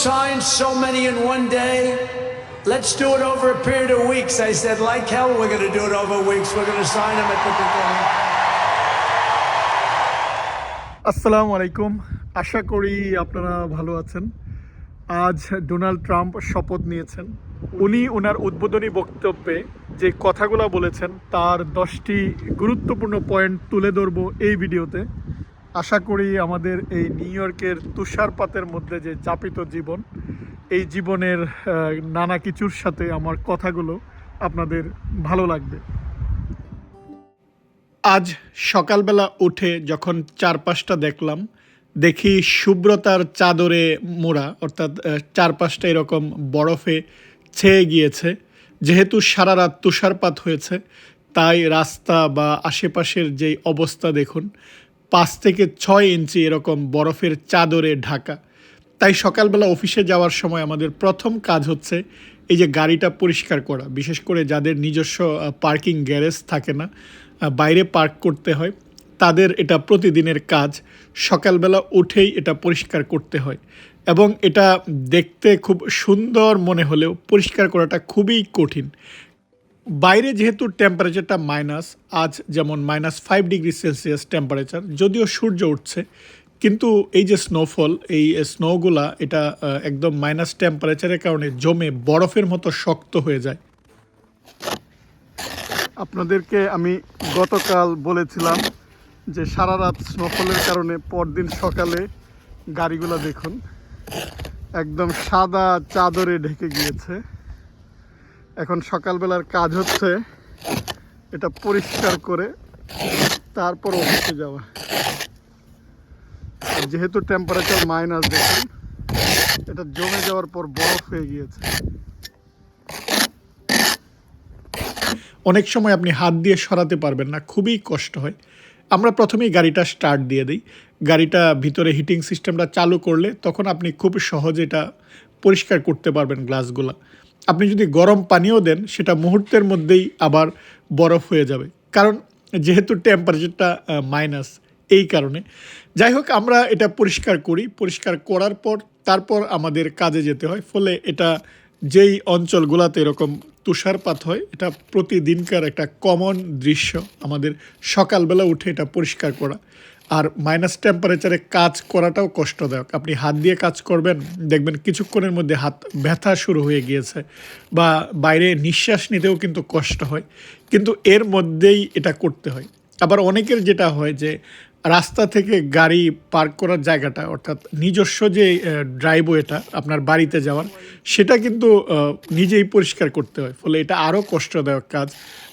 sign so many in one day? Let's do it over a period of weeks. I said, like hell, we're going to do it over weeks. We're going to sign them at the beginning. আসসালামু আলাইকুম আশা করি আপনারা ভালো আছেন আজ Donald Trump শপথ নিয়েছেন উনি ওনার উদ্বোধনী বক্তব্যে যে কথাগুলো বলেছেন তার দশটি গুরুত্বপূর্ণ পয়েন্ট তুলে ধরব এই ভিডিওতে আশা করি আমাদের এই নিউ ইয়র্কের তুষারপাতের মধ্যে যে যাপিত জীবন, এই জীবনের নানা কিছুর সাথে আমার কথাগুলো আপনাদের ভালো লাগবে। আজ সকালবেলা উঠে যখন চারপাশটা দেখলাম, দেখি শুভ্রতার চাদরে মোড়া, অর্থাৎ চারপাশটা এরকম বরফে ছেয়ে গিয়েছে। যেহেতু সারা রাত তুষারপাত হয়েছে, তাই রাস্তা বা আশেপাশের যেই অবস্থা দেখুন পাঁচ থেকে ছয় ইঞ্চি এরকম বরফের চাদরে ঢাকা। তাই সকালবেলা অফিসে যাওয়ার সময় আমাদের প্রথম কাজ হচ্ছে এই যে গাড়িটা পরিষ্কার করা। বিশেষ করে যাদের নিজস্ব পার্কিং গ্যারেজ থাকে না বাইরে পার্ক করতে হয়, তাদের এটা প্রতিদিনের কাজ। সকালবেলা উঠেই এটা পরিষ্কার করতে হয় এবং এটা দেখতে খুব সুন্দর মনে হলেও পরিষ্কার করাটা খুবই কঠিন। বাইরে যেহেতু টেম্পারেচারটা মাইনাস আজ যেমন minus five degree Celsius temperature যদিও সূর্য উঠছে, কিন্তু এই যে স্নোফল এই স্নোগুলা এটা একদম মাইনাস টেম্পারেচারের কারণে জমে বরফের মতো শক্ত হয়ে যায়। আপনাদেরকে আমি গতকাল বলেছিলাম যে সারা রাত স্নোফলের কারণে পরদিন সকালে গাড়িগুলো দেখুন, একদম সাদা চাদরে ঢেকে গিয়েছে। এখন সকালবেলার কাজ হচ্ছে এটা পরিষ্কার করে তারপর অফিসে যাওয়া। যেহেতু টেম্পারেচার মাইনাস দেখুন, এটা জমে যাওয়ার পর বরফ হয়ে গিয়েছে। অনেক সময় আপনি হাত দিয়ে সরাতে পারবেন না, খুবই কষ্ট হয়। আমরা প্রথমেই গাড়িটা স্টার্ট দিয়ে দিই। গাড়িটা ভিতরে হিটিং সিস্টেমটা চালু করলে তখন আপনি খুব সহজে এটা পরিষ্কার করতে পারবেন গ্লাসগুলো আপনি যদি গরম পানিও দেন, সেটা মুহূর্তের মধ্যেই আবার বরফ হয়ে যাবে। কারণ যেহেতু টেম্পারেচারটা মাইনাস এই কারণে। যাই হোক, আমরা এটা পরিষ্কার করি। পরিষ্কার করার পর তারপর আমাদের কাজে যেতে হয়। ফলে এটা যেই অঞ্চলগুলোতে এরকম তুষারপাত হয়, এটা প্রতিদিনকার একটা কমন দৃশ্য। আমাদের সকালবেলা উঠে এটা পরিষ্কার করা। আর মাইনাস টেম্পারেচারে কাজ করাটাও কষ্টদায়ক। আপনি হাত দিয়ে কাজ করবেন, দেখবেন কিছুক্ষণের মধ্যে হাত ব্যথা শুরু হয়ে গিয়েছে বা বাইরে নিঃশ্বাস নিতেও কিন্তু কষ্ট হয়। কিন্তু এর মধ্যেই এটা করতে হয়। আবার অনেকের যেটা হয় যে রাস্তা থেকে গাড়ি পার্ক করার জায়গাটা, অর্থাৎ নিজস্ব যে ড্রাইভওয়েটা আপনার বাড়িতে যাওয়ার, সেটা কিন্তু নিজেই পরিষ্কার করতে হয়। ফলে এটা আরও কষ্টদায়ক কাজ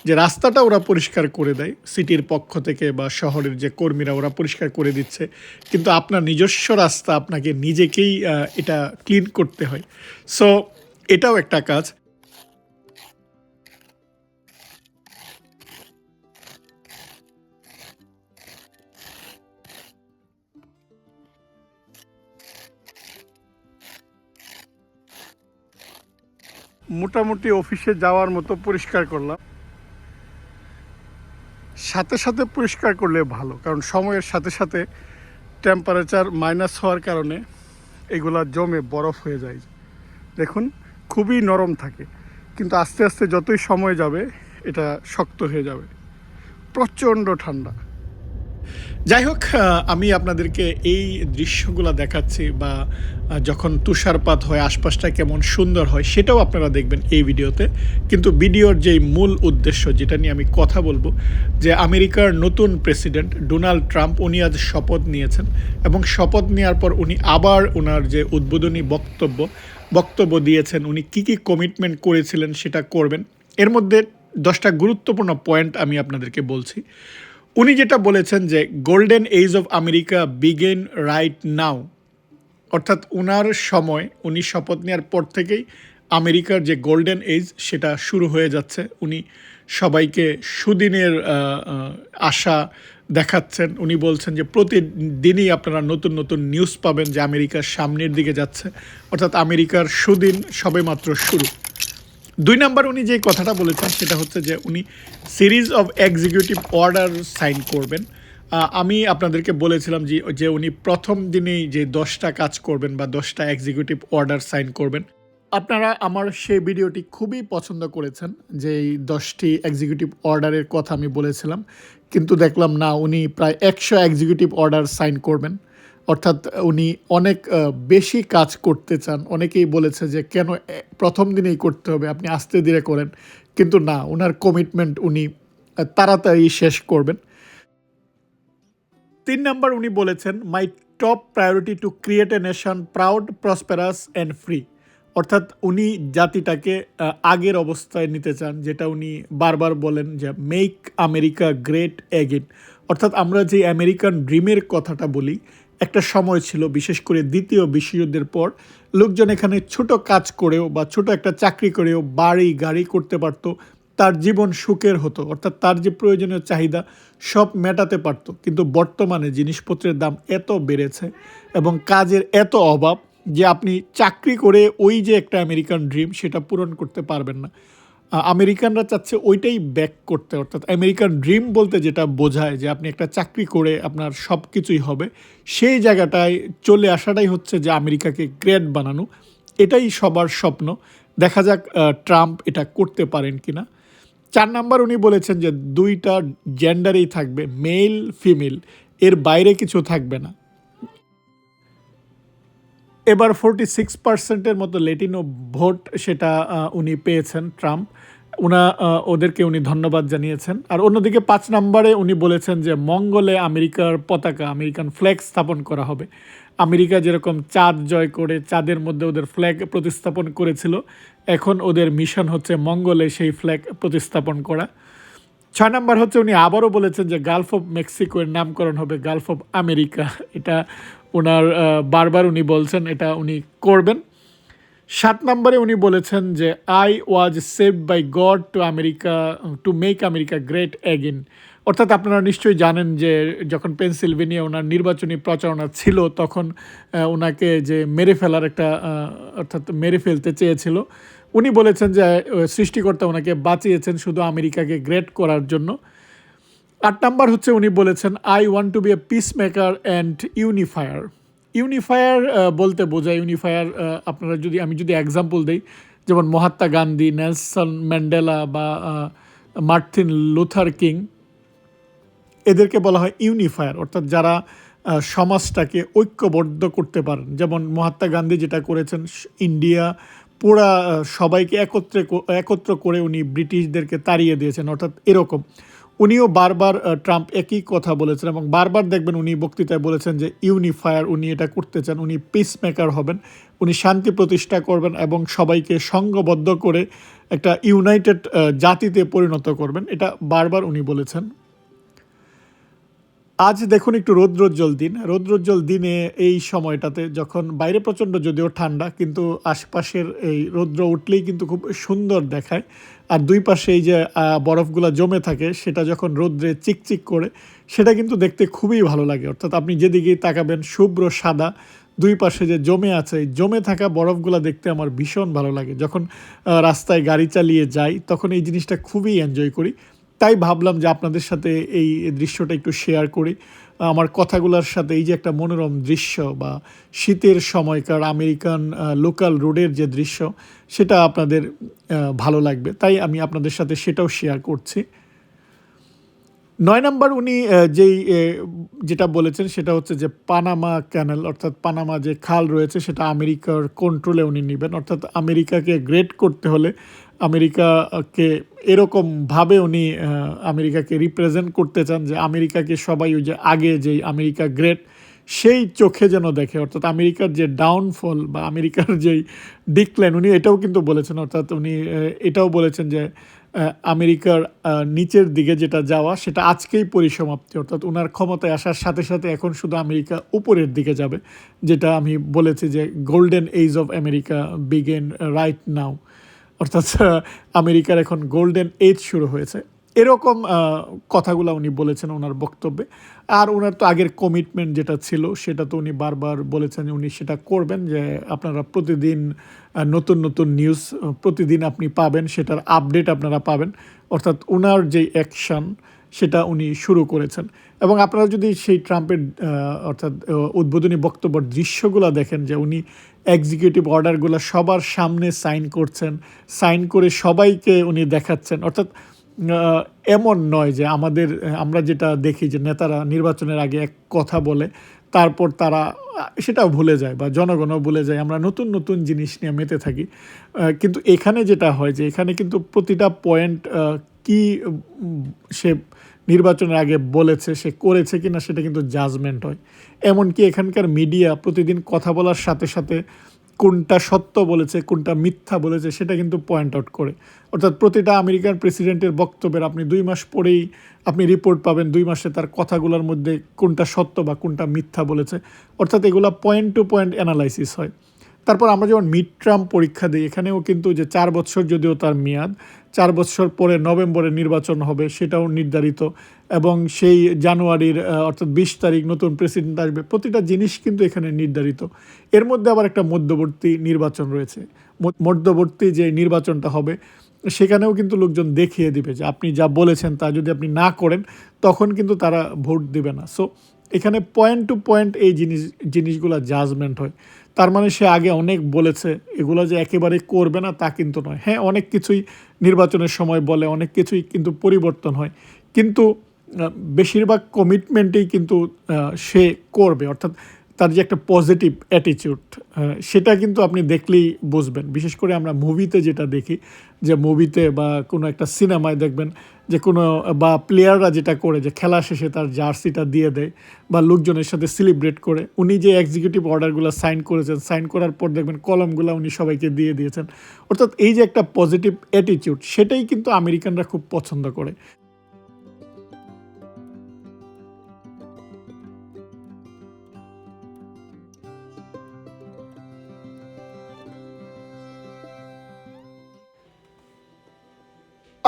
যে রাস্তাটা ওরা পরিষ্কার করে দেয়, সিটির পক্ষ থেকে বা শহরের যে কর্মীরা ওরা পরিষ্কার করে দিচ্ছে। কিন্তু আপনার নিজস্ব রাস্তা আপনাকে নিজেকেই এটা ক্লিন করতে হয়। সো এটাও একটা কাজ। মোটামুটি অফিসে যাওয়ার মতো পরিষ্কার করলাম। সাথে সাথে পরিষ্কার করলে ভালো, কারণ সময়ের সাথে সাথে টেম্পারেচার মাইনাস হওয়ার কারণে এগুলা জমে বরফ হয়ে যায়। দেখুন, খুবই নরম থাকে, কিন্তু আস্তে আস্তে যতই সময় যাবে, এটা শক্ত হয়ে যাবে। প্রচণ্ড ঠান্ডা। যাই হোক আমি আপনাদেরকে এই দৃশ্যগুলো দেখাচ্ছি বা যখন তুষারপাত হয়, আশপাশটা কেমন সুন্দর হয়, সেটাও আপনারা দেখবেন এই ভিডিওতে। কিন্তু ভিডিওর যেই মূল উদ্দেশ্য, যেটা নিয়ে আমি কথা বলব, যে আমেরিকার নতুন প্রেসিডেন্ট ডোনাল্ড ট্রাম্প, উনি আজ শপথ নিয়েছেন এবং শপথ নেওয়ার পর উনি আবার ওনার যে উদ্বোধনী বক্তব্য বক্তব্য দিয়েছেন, উনি কি কি কমিটমেন্ট করেছিলেন সেটা করবেন। এর মধ্যে দশটা গুরুত্বপূর্ণ পয়েন্ট আমি আপনাদেরকে বলছি। উনি যেটা বলেছেন যে golden age of America begin right now অর্থাৎ উনার সময় উনি শপথ নেওয়ার পর থেকেই আমেরিকার যে গোল্ডেন এজ সেটা শুরু হয়ে যাচ্ছে। উনি সবাইকে সুদিনের আশা দেখাচ্ছেন। উনি বলছেন যে প্রতিদিনই আপনারা নতুন নতুন নিউজ পাবেন যে আমেরিকার সামনের দিকে যাচ্ছে। অর্থাৎ আমেরিকার সুদিন সবেমাত্র শুরু। দুই নাম্বার উনি যে কথাটা বলেছেন, সেটা হচ্ছে যে উনি series of executive order sign করবেন। আমি আপনাদেরকে বলেছিলাম যে যে উনি প্রথম দিনেই যে দশটা কাজ করবেন বা দশটা এক্সিকিউটিভ অর্ডার সাইন করবেন। আপনারা আমার সেই ভিডিওটি খুবই পছন্দ করেছেন, যে এই দশটি এক্সিকিউটিভ অর্ডারের কথা আমি বলেছিলাম। কিন্তু দেখলাম না, উনি প্রায় একশো এক্সিকিউটিভ অর্ডার সাইন করবেন। অর্থাৎ উনি অনেক বেশি কাজ করতে চান। অনেকেই বলেছে যে, কেন প্রথম দিনেই করতে হবে, আপনি আস্তে ধীরে করেন। কিন্তু না ওনার কমিটমেন্ট উনি তাড়াতাড়ি শেষ করবেন। তিন নাম্বার উনি বলেছেন my top priority to create a nation proud prosperous and free অর্থাৎ উনি জাতিটাকে আগের অবস্থায় নিতে চান, যেটা উনি বারবার বলেন যে মেক আমেরিকা গ্রেট এগেন অর্থাৎ আমরা যে আমেরিকান ড্রিমের কথাটা বলি একটা সময় ছিল, বিশেষ করে দ্বিতীয় বিশ্বযুদ্ধের পর, লোকজন এখানে ছোট কাজ করেও বা ছোট একটা চাকরি করেও বাড়ি গাড়ি করতে পারতো, তার জীবন সুখের হতো, অর্থাৎ তার যে প্রয়োজনীয় চাহিদা সব মেটাতে পারতো। কিন্তু বর্তমানে জিনিসপত্রের দাম এত বেড়েছে এবং কাজের এত অভাব যে আপনি চাকরি করে ওই যে একটা আমেরিকান ড্রিম সেটা পূরণ করতে পারবেন না। আমেরিকানরা চাচ্ছে ওইটাই ব্যাক করতে, অর্থাৎ আমেরিকান ড্রিম বলতে যেটা বোঝায় যে আপনি একটা চাকরি করে আপনার সব কিছুই হবে, সেই জায়গাটায় চলে আসাটাই হচ্ছে যে আমেরিকাকে গ্রেট বানানো। এটাই সবার স্বপ্ন। দেখা যাক ট্রাম্প এটা করতে পারেন কিনা। চার নাম্বার উনি বলেছেন যে দুইটা জেন্ডারেই থাকবে মেল ফিমেল এর বাইরে কিছু থাকবে না। এবার ফোরটি সিক্স পার্সেন্টের মতো লেটিনো ভোট সেটা উনি পেয়েছেন ট্রাম্প। আহ, ওদেরকে উনি ধন্যবাদ জানিয়েছেন। আর অন্যদিকে পাঁচ নম্বরে উনি বলেছেন যে মঙ্গলে আমেরিকার পতাকা আমেরিকান ফ্ল্যাগ স্থাপন করা হবে। আমেরিকা যেরকম চাঁদ জয় করে চাঁদের মধ্যে ওদের ফ্ল্যাগ প্রতিস্থাপন করেছিল এখন ওদের মিশন হচ্ছে মঙ্গলে সেই ফ্ল্যাগ প্রতিস্থাপন করা। ছয় নম্বর হচ্ছে উনি আবারও বলেছেন যে গালফ অফ মেক্সিকো এর নামকরণ হবে গালফ অফ আমেরিকা এটা ওনার বারবার উনি বলছেন এটা উনি করবেন। সাত নম্বরে উনি বলেছেন যে I was saved by God to America to make America great again অর্থাৎ আপনারা নিশ্চয়ই জানেন যে, যখন পেনসিলভেনিয়া ওনার নির্বাচনী প্রচারণা ছিল, তখন ওনাকে যে মেরে ফেলার একটা অর্থাৎ মেরে ফেলতে চেয়েছিল। উনি বলেছেন যে সৃষ্টিকর্তা ওনাকে বাঁচিয়েছেন শুধু আমেরিকাকে গ্রেট করার জন্য। আট নাম্বার হচ্ছে উনি বলেছেন I want to be a peace maker and unifier unifier বলতে বোঝায় ইউনিফায়ার আপনারা যদি আমি যদি এক্সাম্পল দিই যেমন মহাত্মা গান্ধী নেলসন ম্যান্ডেলা বা আহ, মার্টিন লুথার কিং এদেরকে বলা হয় ইউনিফায়ার অর্থাৎ যারা সমাজটাকে ঐক্যবদ্ধ করতে পারেন। যেমন মহাত্মা গান্ধী যেটা করেছেন ইন্ডিয়া পুরা সবাইকে একত্রে একত্র করে উনি ব্রিটিশদেরকে তাড়িয়ে দিয়েছেন অর্থাৎ এরকম। উনিও বারবার ট্রাম্প একই কথা বলেছেন এবং বারবার দেখবেন উনি বক্তৃতায় বলেছেন যে ইউনিফায়ার, উনি এটা করতে চান, উনি পিস মেকার হবেন, উনি শান্তি প্রতিষ্ঠা করবেন এবং সবাইকে সঙ্গবদ্ধ করে একটা ইউনাইটেড জাতিতে পরিণত করবেন। এটা বারবার উনি বলেছেন। আজ দেখুন একটু রৌদ্রোজ্জ্বল দিন। রৌদ্রোজ্জ্বল দিনে এই সময়টাতে যখন বাইরে প্রচণ্ড যদিও ঠান্ডা, কিন্তু আশপাশের এই রৌদ্র উঠলেই কিন্তু খুব সুন্দর দেখায়। আর দুই পাশে এই যে বরফগুলো জমে থাকে, সেটা যখন রৌদ্রে চিকচিক করে, সেটা কিন্তু দেখতে খুবই ভালো লাগে। অর্থাৎ আপনি যেদিকেই তাকাবেন, শুভ্র সাদা, দুই পাশে যে জমে আছে জমে থাকা বরফগুলো দেখতে আমার ভীষণ ভালো লাগে। যখন রাস্তায় গাড়ি চালিয়ে যাই, তখন এই জিনিসটা খুবই এনজয় করি। তাই ভাবলাম যে আপনাদের সাথে এই দৃশ্যটা একটু শেয়ার করি। আমার কথাগুলোর সাথে এই যে একটা মনোরম দৃশ্য বা শীতের সময়কার আমেরিকান লোকাল রোডের যে দৃশ্য, সেটা আপনাদের ভালো লাগবে। তাই আমি আপনাদের সাথে সেটাও শেয়ার করছি। নয় নম্বর উনি যেই যেটা বলেছেন, সেটা হচ্ছে যে পানামা ক্যানেল অর্থাৎ পানামা যে খাল রয়েছে, সেটা আমেরিকার কন্ট্রোলে উনি নেবেন। অর্থাৎ আমেরিকাকে গ্রেট করতে হলে আমেরিকাকে এরকমভাবে উনি আমেরিকাকে রিপ্রেজেন্ট করতে চান যে আমেরিকাকে সবাই ওই যে আগে যেই আমেরিকা গ্রেট সেই চোখে যেন দেখে। অর্থাৎ আমেরিকার যে ডাউনফল বা আমেরিকার যেই ডিক্লাইন উনি এটাও কিন্তু বলেছেন। অর্থাৎ উনি এটাও বলেছেন যে আমেরিকার নিচের দিকে যেটা যাওয়া, সেটা আজকেই পরিসমাপ্তি। অর্থাৎ ওনার ক্ষমতায় আসার সাথে সাথে এখন শুধু আমেরিকা উপরের দিকে যাবে, যেটা আমি বলেছি যে golden age of America begin right now অর্থাৎ আমেরিকার এখন গোল্ডেন এজ শুরু হয়েছে। এরকম কথাগুলো উনি বলেছেন ওনার বক্তব্যে। আর ওনার তো আগের কমিটমেন্ট যেটা ছিল, সেটা তো উনি বারবার বলেছেন উনি সেটা করবেন, যে আপনারা প্রতিদিন নতুন নতুন নিউজ প্রতিদিন আপনি পাবেন, সেটার আপডেট আপনারা পাবেন। অর্থাৎ ওনার যে অ্যাকশন সেটা উনি শুরু করেছেন। এবং আপনারা যদি সেই ট্রাম্পের অর্থাৎ উদ্বোধনী বক্তব্যের দৃশ্যগুলো দেখেন যে উনি এক্সিকিউটিভ অর্ডারগুলো সবার সামনে সাইন করছেন সাইন করে সবাইকে উনি দেখাচ্ছেন, অর্থাৎ এমন নয় যে আমাদের আমরা যেটা দেখি যে নেতারা নির্বাচনের আগে এক কথা বলে, তারপর তারা সেটাও ভুলে যায় বা জনগণও ভুলে যায়, আমরা নতুন নতুন জিনিস নিয়ে মেতে থাকি। কিন্তু এখানে যেটা হয় যে এখানে কিন্তু প্রতিটা পয়েন্ট কি সে নির্বাচনের আগে বলেছে, সে করেছে কিনা সেটা কিন্তু জাজমেন্ট হয়। এমনকি এখানকার মিডিয়া প্রতিদিন কথা বলার সাথে সাথে কোনটা সত্য বলেছে, কোনটা মিথ্যা বলেছে, সেটা কিন্তু পয়েন্ট আউট করে। অর্থাৎ প্রতিটা আমেরিকার প্রেসিডেন্টের বক্তব্যের আপনি দুই মাস পরেই আপনি রিপোর্ট পাবেন দুই মাসে তার কথাগুলোর মধ্যে কোনটা সত্য বা কোনটা মিথ্যা বলেছে। অর্থাৎ এগুলো পয়েন্ট টু পয়েন্ট অ্যানালাইসিস হয়। তারপর আমরা যেমন মিড টার্ম পরীক্ষা দিই, এখানেও কিন্তু যে চার বছর যদিও তার মেয়াদ, চার বছর পরে নভেম্বরে নির্বাচন হবে, সেটাও নির্ধারিত। এবং সেই জানুয়ারির অর্থাৎ বিশ তারিখ নতুন প্রেসিডেন্ট আসবে, প্রতিটা জিনিস কিন্তু এখানে নির্ধারিত। এর মধ্যে আবার একটা মধ্যবর্তী নির্বাচন রয়েছে। মধ্যবর্তী যে নির্বাচনটা হবে, সেখানেও কিন্তু লোকজন দেখিয়ে দিবে যে আপনি যা বলেছেন তা যদি আপনি না করেন, তখন কিন্তু তারা ভোট দিবে না। সো এখানে পয়েন্ট টু পয়েন্ট এই জিনিস, জিনিসগুলো জাজমেন্ট হয়। তার মানে সে আগে অনেক বলেছে, এগুলো যে একেবারে করবে না তা কিন্তু নয়। হ্যাঁ অনেক কিছুই নির্বাচনের সময় বলে, অনেক কিছুই কিন্তু পরিবর্তন হয়। কিন্তু বেশিরভাগ কমিটমেন্টেই কিন্তু সে করবে। অর্থাৎ তার যে একটা পজিটিভ অ্যাটিটিউড সেটা কিন্তু আপনি দেখলেই বুঝবেন। বিশেষ করে আমরা মুভিতে যেটা দেখি, যে মুভিতে বা কোনো একটা সিনেমায় দেখবেন, যে কোনো, বা প্লেয়াররা যেটা করে, যে খেলা শেষে তার জার্সিটা দিয়ে দেয়, বা লোকজনের সাথে সেলিব্রেট করে, উনি যে এক্সিকিউটিভ অর্ডারগুলো সাইন করেছেন সাইন করার পর দেখবেন কলমগুলো উনি সবাইকে দিয়ে দিয়েছেন। অর্থাৎ এই যে একটা পজিটিভ অ্যাটিটিউড সেটাই কিন্তু আমেরিকানরা খুব পছন্দ করে।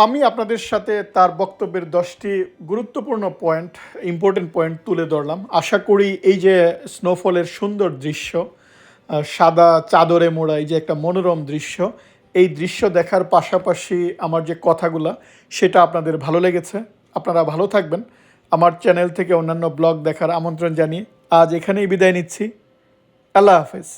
আমি আপনাদের সাথে তার বক্তব্যের দশটি গুরুত্বপূর্ণ পয়েন্ট ইম্পর্টেন্ট পয়েন্ট তুলে ধরলাম। আশা করি এই যে স্নোফলের সুন্দর দৃশ্য সাদা চাদরে মোড়া এই যে একটা মনোরম দৃশ্য, এই দৃশ্য দেখার পাশাপাশি আমার যে কথাগুলা, সেটা আপনাদের ভালো লেগেছে। আপনারা ভালো থাকবেন। আমার চ্যানেল থেকে অন্যান্য ব্লগ দেখার আমন্ত্রণ জানিয়ে আজ এখানেই বিদায় নিচ্ছি। আল্লাহ হাফেজ।